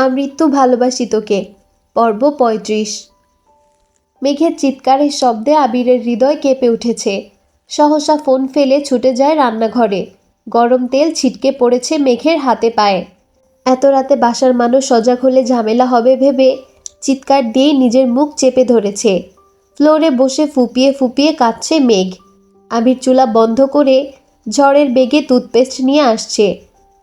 আমৃত্যু ভালোবাসি তোকে। পর্ব পঁয়ত্রিশ। মেঘের চিৎকারের শব্দে আবিরের হৃদয় কেঁপে উঠেছে। সহসা ফোন ফেলে ছুটে যায় রান্নাঘরে। গরম তেল ছিটকে পড়েছে মেঘের হাতে পায়ে। এত রাতে বাসার মানুষ সজাগ হলে ঝামেলা হবে ভেবে চিৎকার দিয়েই নিজের মুখ চেপে ধরেছে। ফ্লোরে বসে ফুপিয়ে ফুপিয়ে কাঁদছে মেঘ। আবির চুলা বন্ধ করে ঝড়ের বেগে টুথপেস্ট নিয়ে আসছে।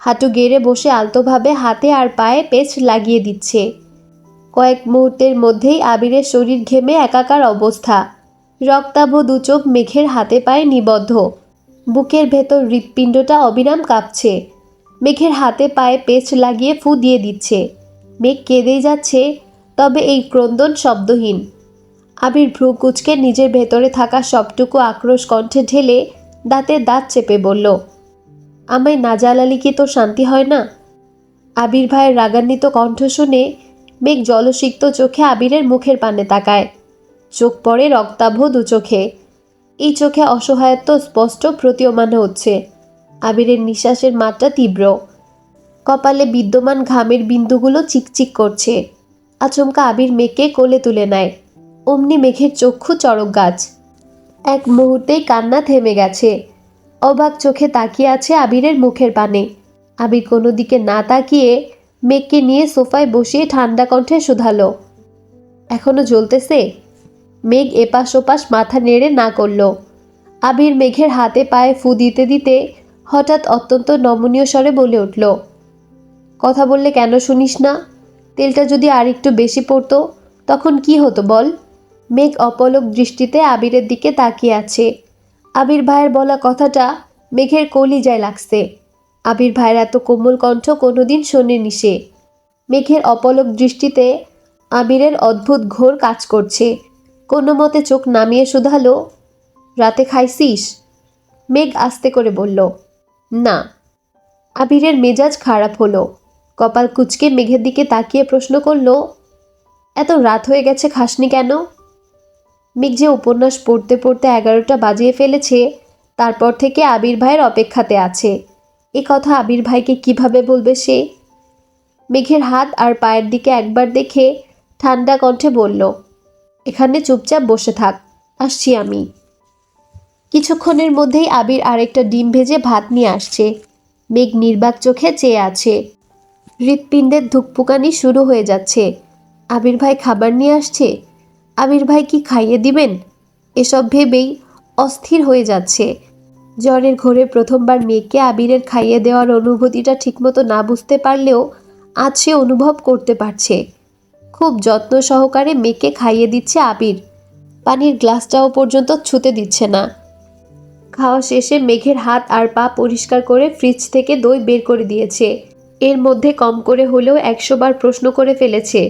হাঁটু গেড়ে বসে আলতোভাবে হাতে আর পায়ে পেস্ট লাগিয়ে দিচ্ছে। কয়েক মুহূর্তের মধ্যেই আবিরের শরীর ঘেমে একাকার অবস্থা। রক্তাভ দু চোখ মেঘের হাতে পায়ে নিবদ্ধ। বুকের ভেতর হৃৎপিণ্ডটা অবিরাম কাঁপছে। মেঘের হাতে পায়ে পেস্ট লাগিয়ে ফু দিয়ে দিচ্ছে। মেঘ কেঁদেই যাচ্ছে, তবে এই ক্রন্দন শব্দহীন। আবির ভ্রু কুচকে নিজের ভেতরে থাকা সবটুকু আক্রোশ কণ্ঠে ঢেলে দাঁতে দাঁত চেপে বলল আমায় না জ্বালালি কি তোর শান্তি হয় না? আবির ভাইয়ের রাগান্বিত কণ্ঠ শুনে মেঘ জলসিক্ত চোখে আবিরের মুখের পানে তাকায়। চোখ পড়ে রক্তাভ দু চোখে। এই চোখে অসহায়ত্ব স্পষ্ট প্রতীয়মান হচ্ছে। আবিরের নিঃশ্বাসের মাত্রা তীব্র। কপালে বিদ্যমান ঘামের বিন্দুগুলো চিকচিক করছে। আচমকা আবির মেঘকে কোলে তুলে নেয়। অমনি মেঘের চক্ষু চড়ক গাছ। এক মুহূর্তেই কান্না থেমে গেছে। অবাক চোখে তাকিয়ে আছে আবিরের মুখের পানে। আবির কোনো দিকে না তাকিয়ে মেঘকে নিয়ে সোফায় বসিয়ে ঠান্ডা কণ্ঠে শুধালো। এখনও জ্বলতেছে? মেঘ এপাশ ওপাশ মাথা নেড়ে না করল। আবির মেঘের হাতে পায়ে ফু দিতে দিতে হঠাৎ অত্যন্ত নমনীয় স্বরে বলে উঠল, কথা বললে কেন শুনিস না? তেলটা যদি আর একটু বেশি পড়তো, তখন কি হতো বল? মেঘ অপলক দৃষ্টিতে আবিরের দিকে তাকিয়ে আছে। আবির ভাইয়ের বলা কথাটা মেঘের কলিজায় লাগছে। আবির ভাইয়ের এত কোমল কণ্ঠ কোনোদিন শোনেনি সে। মেঘের অপলক দৃষ্টিতে আবিরের অদ্ভুত ঘোর কাজ করছে। কোনো মতে চোখ নামিয়ে শুধালো, রাতে খাইছিস? মেঘ আস্তে করে বলল, না। আবিরের মেজাজ খারাপ হলো। কপাল কুচকে মেঘের দিকে তাকিয়ে প্রশ্ন করল, এত রাত হয়ে গেছে, খাসনি কেন? মেঘ যে উপন্যাস পড়তে পড়তে এগারোটা বাজিয়ে ফেলেছে, তারপর থেকে আবির ভাইয়ের অপেক্ষাতে আছে। এ কথা আবির ভাইকে কীভাবে বলবে সে? মেঘের হাত আর পায়ের দিকে একবার দেখে ঠান্ডা কণ্ঠে বলল, এখানে চুপচাপ বসে থাক, আসছি আমি। কিছুক্ষণের মধ্যেই আবির আরেকটা ডিম ভেজে ভাত নিয়ে আসছে। মেঘ নির্বাক চোখে চেয়ে আছে। হৃৎপিণ্ডের ধুকপুকানি শুরু হয়ে যাচ্ছে। আবির ভাই খাবার নিয়ে আসছে? আবির ভাই কি খাইয়ে দিবেন? এসব ভেবেই অস্থির হয়ে যাচ্ছে। জ্বরের ঘোরে প্রথমবার মেয়েকে আবিরের খাইয়ে দেওয়ার অনুভূতিটা ঠিকমতো না বুঝতে পারলেও আজ সে অনুভব করতে পারছে। খুব যত্ন সহকারে মেয়েকে খাইয়ে দিচ্ছে আবির। পানির গ্লাসটাও পর্যন্ত ছুতে দিচ্ছে না। খাওয়া শেষে মেঘের হাত আর পা পরিষ্কার করে ফ্রিজ থেকে দই বের করে দিয়েছে। এর মধ্যে কম করে হলেও একশো বার প্রশ্ন করে ফেলেছে,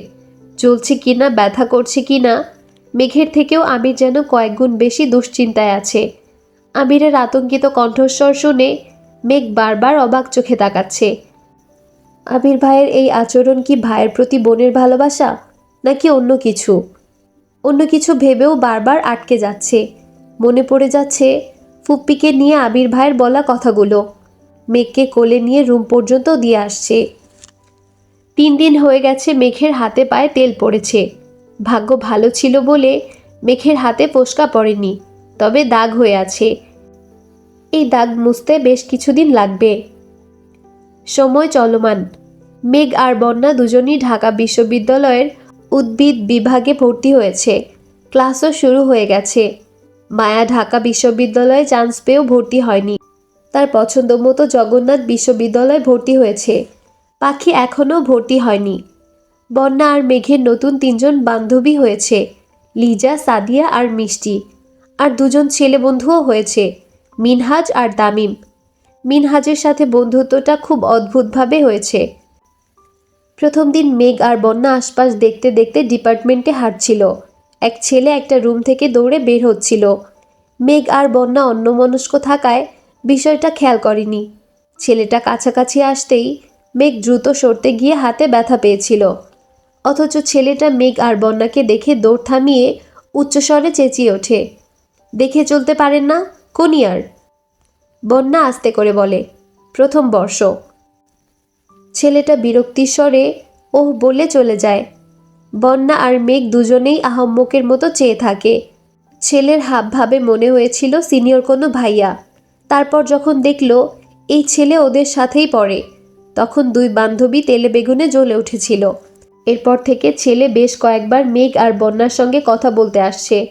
চলছে কি না, ব্যথা করছে কি না? মেঘের থেকেও আমির যেন কয়েকগুণ বেশি দুশ্চিন্তায় আছে। আমিরের আতঙ্কিত কণ্ঠস্বর শুনে মেঘ বারবার অবাক চোখে তাকাচ্ছে। আবির ভাইয়ের এই আচরণ কি ভাইয়ের প্রতি বোনের ভালোবাসা, নাকি অন্য কিছু? অন্য কিছু ভেবেও বারবার আটকে যাচ্ছে। মনে পড়ে যাচ্ছে ফুপ্পিকে নিয়ে আবির ভাইয়ের বলা কথাগুলো মেঘকে কোলে নিয়ে রুম পর্যন্ত দিয়ে আসছে। তিন দিন হয়ে গেছে মেঘের হাতে পায়ে তেল পড়েছে। ভাগ্য ভালো ছিল বলে মেঘের হাতে ফোসকা পড়েনি, তবে দাগ হয়ে আছে। এই দাগ মুছতে বেশ কিছুদিন লাগবে। সময় চলমান। মেঘ আর বন্যা দুজনই ঢাকা বিশ্ববিদ্যালয়ের উদ্ভিদ বিভাগে ভর্তি হয়েছে। ক্লাসও শুরু হয়ে গেছে। মায়া ঢাকা বিশ্ববিদ্যালয়ে চান্স পেয়েও ভর্তি হয়নি। তার পছন্দ মতো জগন্নাথ বিশ্ববিদ্যালয়ে ভর্তি হয়েছে। পাখি এখনও ভর্তি হয়নি। বন্যা আর মেঘের নতুন তিনজন বান্ধবী হয়েছে, লিজা, সাদিয়া আর মিষ্টি। আর দুজন ছেলে বন্ধুও হয়েছে, মিনহাজ আর তামিম। মিনহাজের সাথে বন্ধুত্বটা খুব অদ্ভুতভাবে হয়েছে। প্রথম দিন মেঘ আর বন্যা আশপাশ দেখতে দেখতে ডিপার্টমেন্টে হাঁটছিল। এক ছেলে একটা রুম থেকে দৌড়ে বের হচ্ছিল। মেঘ আর বন্যা অন্যমনস্ক থাকায় বিষয়টা খেয়াল করেনি। ছেলেটা কাছাকাছি আসতেই মেঘ দ্রুত সরতে গিয়ে হাতে ব্যথা পেয়েছিল। অথচ ছেলেটা মেঘ আর বন্যাকে দেখে দৌড় থামিয়ে উচ্চস্বরে চেঁচিয়ে ওঠে। দেখে চলতে পারেন না কোন ইয়ার বন্যা আস্তে করে বলে, প্রথম বর্ষ। ছেলেটা বিরক্তির স্বরে, ওহ, বলে চলে যায়। বন্যা আর মেঘ দুজনেই আহম্মকের মতো চেয়ে থাকে। ছেলের হাবভাবে মনে হয়েছিল সিনিয়র কোনো ভাইয়া। তারপর যখন দেখল, এই ছেলে ওদের সাথেই পড়ে, তখন দুই বান্ধবী তেলে বেগুনে জ্বলে উঠেছিল। এরপর থেকে ছেলে বেশ কয়েকবার মেঘ আর বন্যার সঙ্গে কথা বলতে আসছে।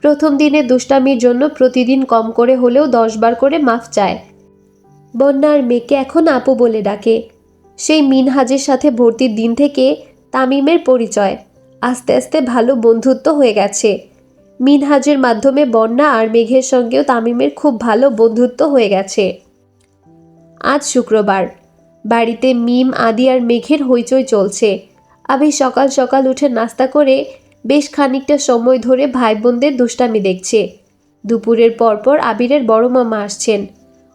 প্রথম দিনে দুষ্টামির জন্য প্রতিদিন কম করে হলেও দশবার করে মাফ চায়। বন্যা আর মেঘকে এখন আপু বলে ডাকে। সেই মিনহাজের সাথে ভর্তির দিন থেকে তামিমের পরিচয়। আস্তে আস্তে ভালো বন্ধুত্ব হয়ে গেছে। মিনহাজের মাধ্যমে বন্যা আর মেঘের সঙ্গেও তামিমের খুব ভালো বন্ধুত্ব হয়ে গেছে। আজ শুক্রবার। বাড়িতে মিম, আদি আর মেঘের হইচই চলছে। আবি সকাল সকাল উঠে নাস্তা করে বেশ খানিকটা সময় ধরে ভাই বোনদের দুষ্টামি দেখছে। দুপুরের পরপর আবিরের বড় মামা আসছেন।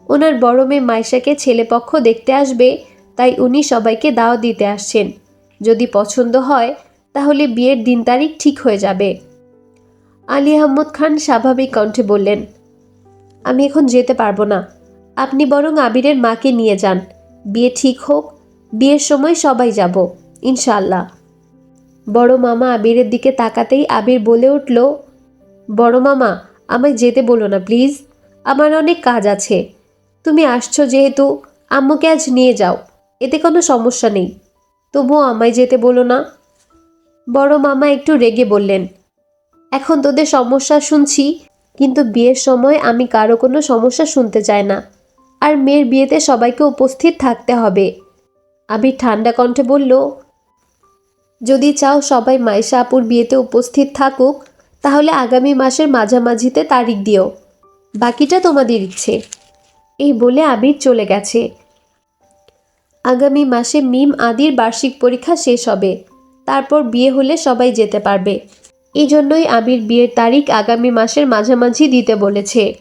ওনার বড় মেয়ে মাইশাকে ছেলেপক্ষ দেখতে আসবে, তাই উনি সবাইকে দাওয়াত দিতে আসছেন। যদি পছন্দ হয়, তাহলে বিয়ের দিন তারিখ ঠিক হয়ে যাবে। আলী আহমদ খান স্বাভাবিক কণ্ঠে বললেন, আমি এখন যেতে পারব না। আপনি বরং আবিরের মাকে নিয়ে যান। বিয়ে ঠিক হোক, বিয়ের সময় সবাই যাব। ইনশাল্লাহ বড় মামা আবিরের দিকে তাকাতেই আবির বলে উঠল, বড় মামা, আমায় যেতে বলো না প্লিজ। আমার অনেক কাজ আছে। তুমি আসছো যেহেতু, আম্মুকে আজ নিয়ে যাও। এতে কোনো সমস্যা নেই। তবুও আমায় যেতে বলো না। বড় মামা একটু রেগে বললেন, এখন তোদের সমস্যা শুনছি, কিন্তু বিয়ের সময় আমি কারও কোনো সমস্যা শুনতে চাই না। আর মেয়ের বিয়েতে সবাইকে উপস্থিত থাকতে হবে। আবির ঠান্ডা কণ্ঠে বলল যদি চাও সবাই মাইশা আপুর বিয়েতে উপস্থিত থাকুক, তাহলে আগামী মাসের মাঝামাঝিতে তারিখ দিও। বাকিটা তোমাদের ইচ্ছে। এই বলে আবির চলে গেছে। আগামী মাসে মিম আদির বার্ষিক পরীক্ষা শেষ হবে। তারপর বিয়ে হলে সবাই যেতে পারবে। এই জন্যই আবির বিয়ের তারিখ আগামী মাসের মাঝামাঝি দিতে বলেছে।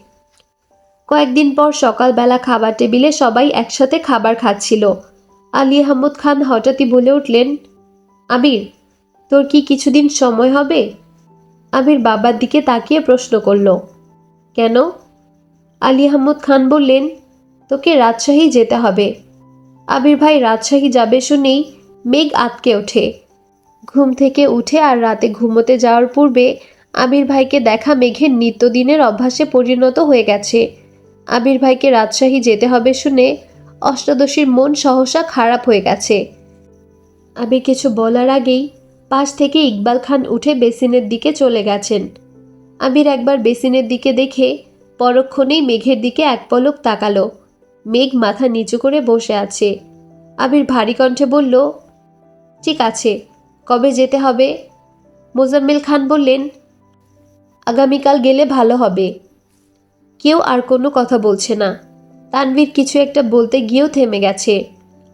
কয়েকদিন পর সকালবেলা খাবার টেবিলে সবাই একসাথে খাবার খাচ্ছিল। আলী আহমদ খান হঠাৎই বলে উঠলেন আবির, তোর কি কিছুদিন সময় হবে? আবির বাবার দিকে তাকিয়ে প্রশ্ন করল। কেন? আলী আহমদ খান বললেন, তোকে রাজশাহী যেতে হবে। আবির ভাই রাজশাহী যাবে শুনেই মেঘ আটকে ওঠে। ঘুম থেকে উঠে আর রাতে ঘুমোতে যাওয়ার পূর্বে আবির ভাইকে দেখা মেঘের নিত্যদিনের অভ্যাসে পরিণত হয়ে গেছে। আবির ভাইকে রাজশাহী যেতে হবে শুনে অষ্টাদশীর মন সহসা খারাপ হয়ে গেছে। আবির কিছু বলার আগেই পাশ থেকে ইকবাল খান উঠে বেসিনের দিকে চলে গেছেন। আবির একবার বেসিনের দিকে দেখে পরক্ষণেই মেঘের দিকে এক পলক তাকালো। মেঘ মাথা নিচু করে বসে আছে। আবির ভারী কণ্ঠে বলল, ঠিক আছে, কবে যেতে হবে? মোজাম্মেল খান বললেন, আগামীকাল গেলে ভালো হবে। কেউ আর কোনো কথা বলছে না। তানভীর কিছু একটা বলতে গিয়েও থেমে গেছে।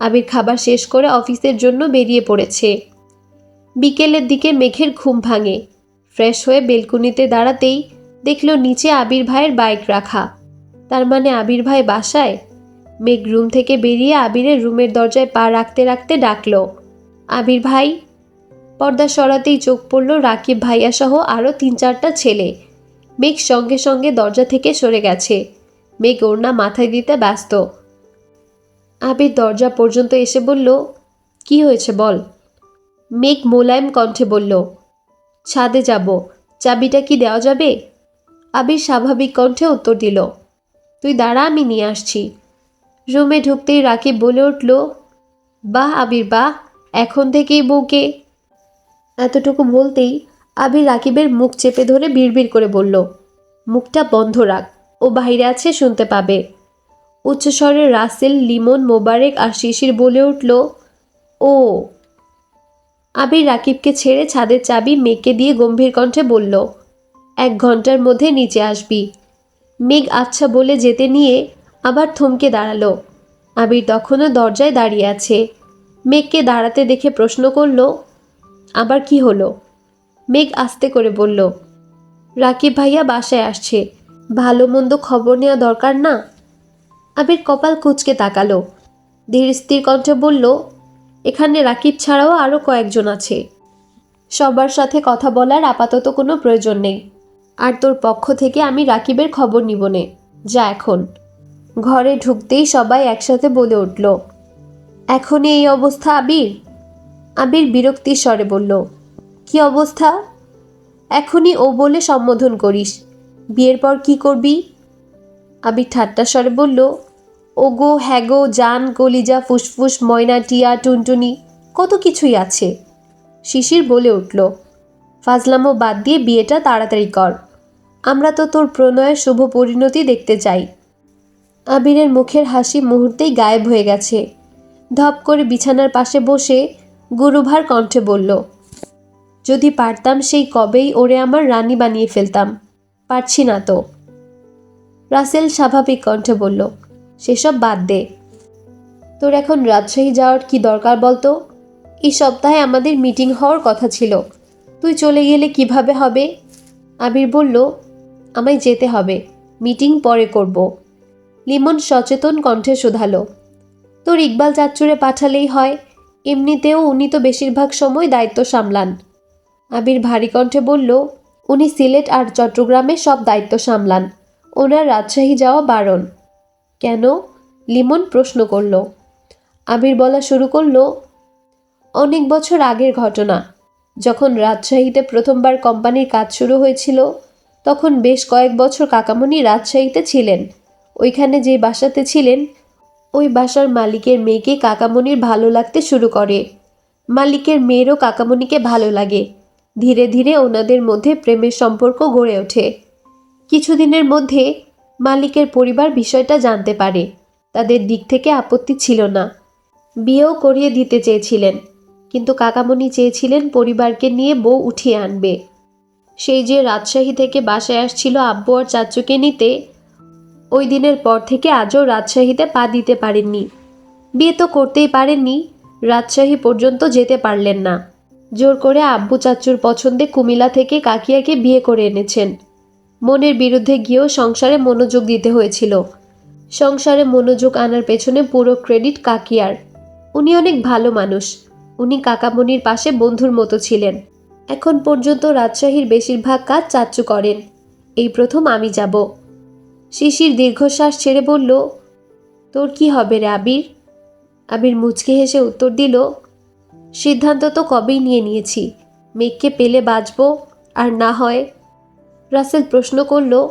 আবির খাবার শেষ করে অফিসের জন্য বেরিয়ে পড়েছে। বিকেলের দিকে মেঘের ঘুম ভাঙে। ফ্রেশ হয়ে বেলকুনিতে দাঁড়াতেই দেখল নিচে আবির ভাইয়ের বাইক রাখা। তার মানে আবির ভাই বাসায়? মেঘ রুম থেকে বেরিয়ে আবিরের রুমের দরজায় পা রাখতে রাখতে ডাকল। আবির ভাই? পর্দা সরাতেই চোখ পড়ল রাকিব ভাইয়া সহ আরও তিন চারটা ছেলে। মেঘ সঙ্গে সঙ্গে দরজা থেকে সরে গেছে। মেঘ ওড়না মাথায় দিতে ব্যস্ত। আবির দরজা পর্যন্ত এসে বলল, কি হয়েছে বল? মেঘ মোলায়েম কণ্ঠে বলল, ছাদে যাব, চাবিটা কি দেওয়া যাবে? আবির স্বাভাবিক কণ্ঠে উত্তর দিল, তুই দাঁড়া, আমি নিয়ে আসছি। রুমে ঢুকতেই রাকিব বলে উঠল, বাহ আবির, বাহ, এখন থেকেই বউকে। এতটুকু বলতেই আবির রাকিবের মুখ চেপে ধরে বিড়বিড় করে বলল, মুখটা বন্ধ রাখ, ও বাইরে আছে, শুনতে পাবে। উচ্চস্বরে রাসেল লিমন মোবারেক আর শিশির বলে উঠল, ও। আবির রাকিবকে ছেড়ে ছাদের চাবি মেঘকে দিয়ে গম্ভীর কণ্ঠে বলল, এক ঘণ্টার মধ্যে নিচে আসবি। মেঘ আচ্ছা বলে যেতে নিয়ে আবার থমকে দাঁড়াল। আবির তখনও দরজায় দাঁড়িয়ে আছে। মেঘকে দাঁড়াতে দেখে প্রশ্ন করল, আবার কি হলো? মেঘ আস্তে করে বলল, রাকিব ভাইয়া বাসায় আসছে। ভালো মন্দ খবর নেওয়া দরকার না? আবির কপাল কুচকে তাকালো। ধীর স্থির কণ্ঠে বলল, এখানে রাকিব ছাড়াও আরও কয়েকজন আছে। সবার সাথে কথা বলার আপাতত কোনো প্রয়োজন নেই। আর তোর পক্ষ থেকে আমি রাকিবের খবর নিব নে। যা এখন। ঘরে ঢুকতেই সবাই একসাথে বলে উঠল, এখনই এই অবস্থা, আবির? আবির বিরক্তির স্বরে বলল, কি অবস্থা? এখনই ও বলে সম্বোধন করিস। বিয়ের পর কি করবি? আবির ঠাট্টা স্বরে বলল ওগো, হ্যাগো, জান, কলিজা, ফুসফুস, ময়না, টিয়া, টুনটুনি, কত কিছুই আছে। শিশির বলে উঠল, ফাজলামো, বাদ দিয়ে বিয়েটা তাড়াতাড়ি কর। আমরা তো তোর প্রণয়ের শুভ পরিণতি দেখতে চাই। আবিরের মুখের হাসি মুহূর্তেই গায়েব হয়ে গেছে। ধপ করে বিছানার পাশে বসে গুরুভার কণ্ঠে বলল, যদি পারতাম সেই কবেই ওরে আমার রানী বানিয়ে ফেলতাম। পারছি না তো। রাসেল স্বাভাবিক কণ্ঠে বলল সেসব বাদ দে। তোর এখন রাজশাহী যাওয়ার কি দরকার বলতো? এই সপ্তাহে আমাদের মিটিং হওয়ার কথা ছিল। তুই চলে গেলে কীভাবে হবে? আবির বলল, আমায় যেতে হবে। মিটিং পরে করব। লিমন সচেতন কণ্ঠে শোধালো, তোর ইকবাল চাচ্চুরে পাঠালেই হয়। এমনিতেও উনি তো বেশিরভাগ সময় দায়িত্ব সামলান। আবির ভারী কণ্ঠে বলল, উনি সিলেট আর চট্টগ্রামে সব দায়িত্ব সামলান। ওনার রাজশাহী যাওয়া বারণ। কেন? লিমন প্রশ্ন করল। আবির বলা শুরু করল, অনেক বছর আগের ঘটনা। যখন রাজশাহীতে প্রথমবার কোম্পানির কাজ শুরু হয়েছিল, তখন বেশ কয়েক বছর কাকামণি রাজশাহীতে ছিলেন। ওইখানে যে বাসাতে ছিলেন, ওই বাসার মালিকের মেয়েকে কাকামণির ভালো লাগতে শুরু করে। মালিকের মেয়েরও কাকামণিকে ভালো লাগে। ধীরে ধীরে ওনাদের মধ্যে প্রেমের সম্পর্ক গড়ে ওঠে। কিছুদিনের মধ্যে মালিকের পরিবার বিষয়টা জানতে পারে। তাদের দিক থেকে আপত্তি ছিল না। বিয়েও করিয়ে দিতে চেয়েছিলেন, কিন্তু কাকামণি চেয়েছিলেন পরিবারকে নিয়ে বউ উঠিয়ে আনবে। সেই যে রাজশাহী থেকে বাসায় আসছিল আব্বু আর চাচুকে নিতে, ওই দিনের পর থেকে আজও রাজশাহীতে পা দিতে পারেননি। বিয়ে তো করতেই পারেননি, রাজশাহী পর্যন্ত যেতে পারলেন না। জোর করে আব্বু চাচুর পছন্দে কুমিলা থেকে কাকিয়াকে বিয়ে করে এনেছেন। মনের বিরুদ্ধে গিয়েও সংসারে মনোযোগ দিতে হয়েছিল। সংসারে মনোযোগ আনার পেছনে পুরো ক্রেডিট কাকিয়ার। উনি অনেক ভালো মানুষ। উনি কাকামণির পাশে বন্ধুর মতো ছিলেন। এখন পর্যন্ত রাজশাহীর বেশিরভাগ কাজ চাচ্চু করেন। এই প্রথম আমি যাব। শিশির দীর্ঘশ্বাস ছেড়ে বলল, তোর কি হবে রে আবির? আবির মুচকে হেসে উত্তর দিল, সিদ্ধান্ত তো কবেই নিয়ে নিয়েছি। মেঘকে পেলে বাঁচবো, আর না হয় রাসেল প্রশ্ন করল,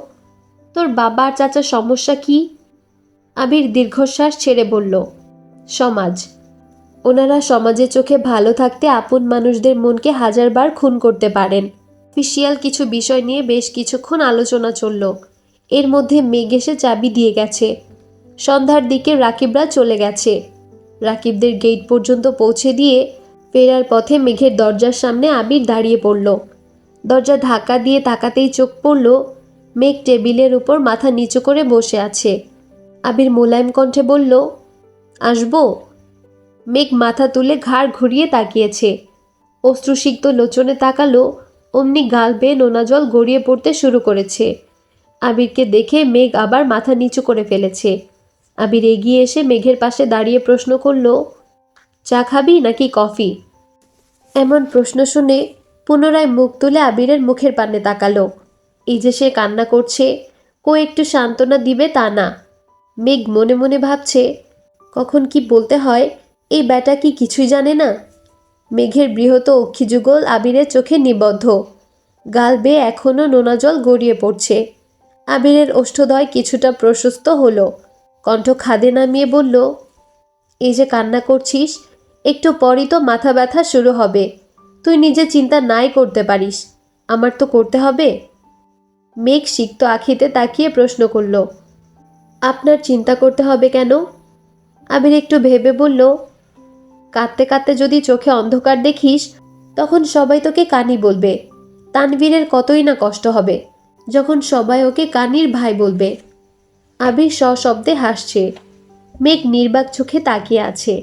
তোর বাবা আর চাচার সমস্যা কি? আবির দীর্ঘশ্বাস ছেড়ে বলল, সমাজ। ওনারা সমাজের চোখে ভালো থাকতে আপন মানুষদের মনকে হাজারবার খুন করতে পারেন। ফিসিয়াল কিছু বিষয় নিয়ে বেশ কিছুক্ষণ আলোচনা চলল। এর মধ্যে মেঘ এসে চাবি দিয়ে গেছে। সন্ধ্যার দিকে রাকিবরা চলে গেছে। রাকিবদের গেট পর্যন্ত পৌঁছে দিয়ে ফেরার পথে মেঘের দরজার সামনে আবির দাঁড়িয়ে পড়ল। দরজা ধাক্কা দিয়ে তাকাতেই চোখ পড়ল মেঘ টেবিলের উপর মাথা নিচু করে বসে আছে। আবির মোলায়েম কণ্ঠে বলল, আসব? মেঘ মাথা তুলে ঘাড় ঘুরিয়ে তাকিয়েছে। অশ্রুসিক্ত লোচনে তাকালো, অমনি গাল বেয়ে নোনা জল গড়িয়ে পড়তে শুরু করেছে। আবিরকে দেখে মেঘ আবার মাথা নিচু করে ফেলেছে। আবির এগিয়ে এসে মেঘের পাশে দাঁড়িয়ে প্রশ্ন করল, চা খাবি নাকি কফি? এমন প্রশ্ন শুনে পুনরায় মুখ তুলে আবিরের মুখের পানে তাকালো। এই যে সে কান্না করছে, কো একটু সান্ত্বনা দিবে তা না। মেঘ মনে মনে ভাবছে, কখন কি বলতে হয়, এই ব্যাটা কি কিছুই জানে না? মেঘের বৃহৎ অক্ষিযুগল আবিরের চোখে নিবদ্ধ। গাল বেয়ে এখনও নোনা জল গড়িয়ে পড়ছে। আবিরের ওষ্ঠদয় কিছুটা প্রশস্ত হলো। কণ্ঠ খাদে নামিয়ে বলল, এই যে কান্না করছিস, একটু পরই তো মাথা ব্যথা শুরু হবে। তুই নিজে চিন্তা নাই করতে পারিস। আমার তো করতে হবে। মেঘ সিক্ত আখিতে তাকিয়ে প্রশ্ন করল, আপনার চিন্তা করতে হবে কেন? আবির একটু ভেবে বলল, কাঁদতে কাঁদতে যদি চোখে অন্ধকার দেখিস, তখন সবাই তোকে কানি বলবে। তানবীরের কতই না কষ্ট হবে, যখন সবাই ওকে কানির ভাই বলবে। আবির সশব্দে হাসছে। মেঘ নির্বাক চোখে তাকিয়ে আছে।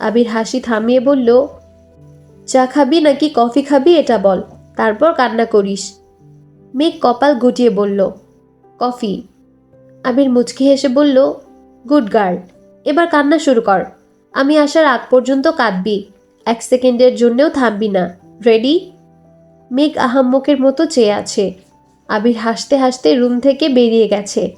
আবির হাসি থামিয়ে বলল চা খাবি নাকি কফি খাবি এটা বল, তারপর কান্না করিস। মেঘ কপাল গুটিয়ে বলল, কফি। আবির মুচকি হেসে বলল, গুড গার্ল, এবার কান্না শুরু কর। আমি আসার আগ পর্যন্ত কাঁদবি, এক সেকেন্ডের জন্যেও থামবি না। রেডি? মেঘ আহাম্মকের মতো চেয়ে আছে। আবির হাসতে হাসতে রুম থেকে বেরিয়ে গেছে।